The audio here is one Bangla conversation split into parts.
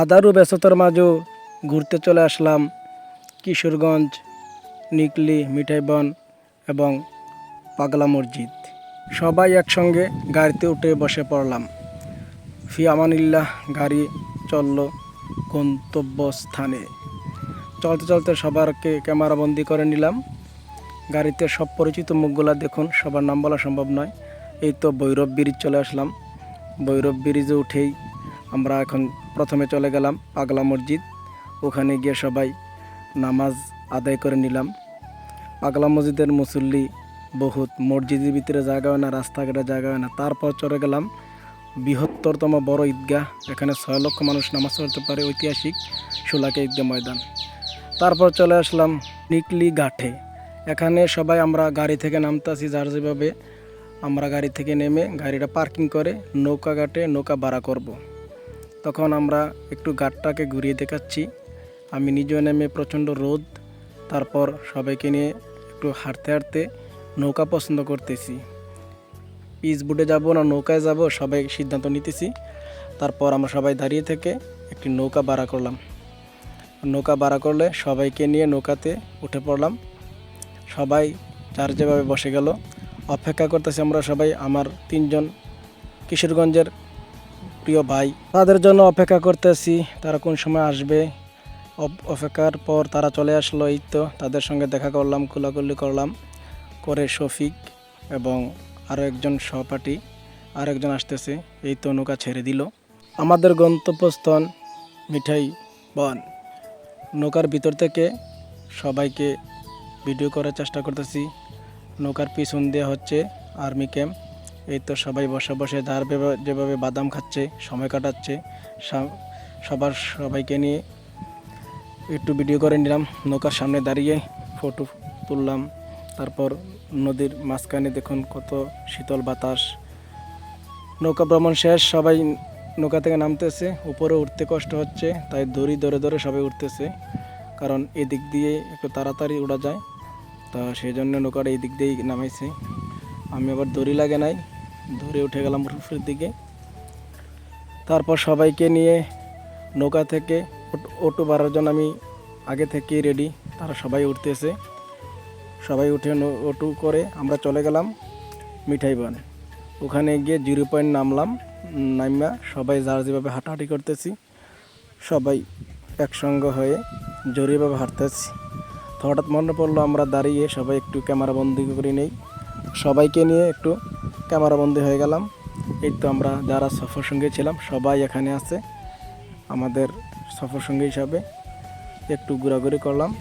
হাজারো ব্যস্ততার মাঝেও ঘুরতে চলে আসলাম কিশোরগঞ্জ, নিকলি, মিঠাইবন এবং পাগলা মসজিদ। সবাই একসঙ্গে গাড়িতে উঠে বসে পড়লাম। ফি আমানিল্লাহ, গাড়ি, চলল গন্তব্যস্থানে। চলতে চলতে সবারকে ক্যামেরাবন্দি করে নিলাম। গাড়িতে সব পরিচিত মুখগুলা দেখুন, সবার নাম বলা সম্ভব নয়। এই তো ভৈরব ব্রিজ চলে আসলাম। ভৈরব ব্রিজে উঠেই আমরা এখন প্রথমে চলে গেলাম পাগলা মসজিদ। ওখানে গিয়ে সবাই নামাজ আদায় করে নিলাম। পাগলা মসজিদের মুসল্লি বহুত, মসজিদের ভিতরে জায়গা হয় না, রাস্তাঘাটে জায়গা হয় না। তারপর চলে গেলাম বৃহত্তরতম বড় ঈদগাহ। এখানে ছয় লক্ষ মানুষ নামাজ পড়তে পারে ঐতিহাসিক সোলাকে ঈদগাহ ময়দান। তারপর চলে আসলাম নিকলি ঘাটে। এখানে সবাই আমরা গাড়ি থেকে নামতাছি, যার যেভাবে আমরা গাড়ি থেকে নেমে গাড়িটা পার্কিং করে নৌকা ঘাটে নৌকা ভাড়া করব। তখন আমরা একটু ঘাটটাকে ঘুরিয়ে দেখাচ্ছি। আমি নিজেও নেমে প্রচণ্ড রোদ, তারপর সবাইকে নিয়ে একটু হাঁটতে হাঁটতে নৌকা পছন্দ করতেছি। পিচ বুটে যাব না নৌকায় যাব, সবাই সিদ্ধান্ত নিতেছি। তারপর আমরা সবাই দাঁড়িয়ে থেকে একটি নৌকা ভাড়া করলাম। নৌকা ভাড়া করলে সবাইকে নিয়ে নৌকাতে উঠে পড়লাম। সবাই যার যেভাবে বসে গেল, অপেক্ষা করতেছি আমরা সবাই। আমার তিনজন কিশোরগঞ্জের প্রিয় ভাই, তাদের জন্য অপেক্ষা করতেছি তারা কোন সময় আসবে। অপেক্ষার পর তারা চলে আসলো, এই তো তাদের সঙ্গে দেখা করলাম কোলাকুলি করলাম করে শফিক এবং আরও একজন সহপাঠী আর একজন আসতেছে, এই তো নৌকা ছেড়ে দিল। আমাদের গন্তব্যস্থল মিঠাই বন। নৌকার ভিতর থেকে সবাইকে ভিডিও করার চেষ্টা করতেছি। নৌকার পিছন দিয়ে হচ্ছে আর্মি ক্যাম্প। এই তো সবাই বসে বসে যেভাবে- যেভাবে বাদাম খাচ্ছে, সময় কাটাচ্ছে সবার সবাইকে নিয়ে একটু ভিডিও করে নিলাম। নৌকার সামনে দাঁড়িয়ে ফটো তুললাম। তারপর নদীর মাঝখানে দেখুন কত শীতল বাতাস। নৌকা ভ্রমণ শেষ, সবাই নৌকা থেকে নামতেছে। উপরে উঠতে কষ্ট হচ্ছে, তাই দড়ি ধরে ধরে সবাই উঠতেছে। কারণ এদিক দিয়ে একটু তাড়াতাড়ি উড়া যায়। তা সেই জন্য নৌকাটা এই দিক দিয়েই নামাইছে। আমি আবার দড়ি লাগে নাই, ধরে উঠে গেলাম রুফের দিকে। তারপর সবাইকে নিয়ে নৌকা থেকে অটো- বাড়ার জন্য আমি আগে থেকেই রেডি তারা সবাই উঠতেছে। সবাই উঠে অটো করে আমরা চলে গেলাম মিঠাই বান ওখানে গিয়ে জিরো পয়েন্ট নামলাম, নাইমা, সবাই যার যেভাবে হাঁটাহাঁটি করতেছি, সবাই একসঙ্গে হয়ে জোরেভাবে হাঁটতেছি। হঠাৎ মনে পড়ল আমরা দাঁড়িয়ে সবাই একটু ক্যামেরা বন্দি করে নেই। সবাইকে নিয়ে একটু ক্যামেরাবন্দি হয়ে গেলাম। এই তো আমরা যারা সফর সঙ্গে ছিলাম, সবাই এখানে আছে। আমাদের সফর সঙ্গী হিসাবে একটু ঘোরাঘুরি করলাম।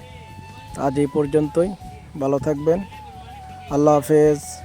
আজ এই পর্যন্তই। ভালো থাকবেন। আল্লাহ হাফেজ।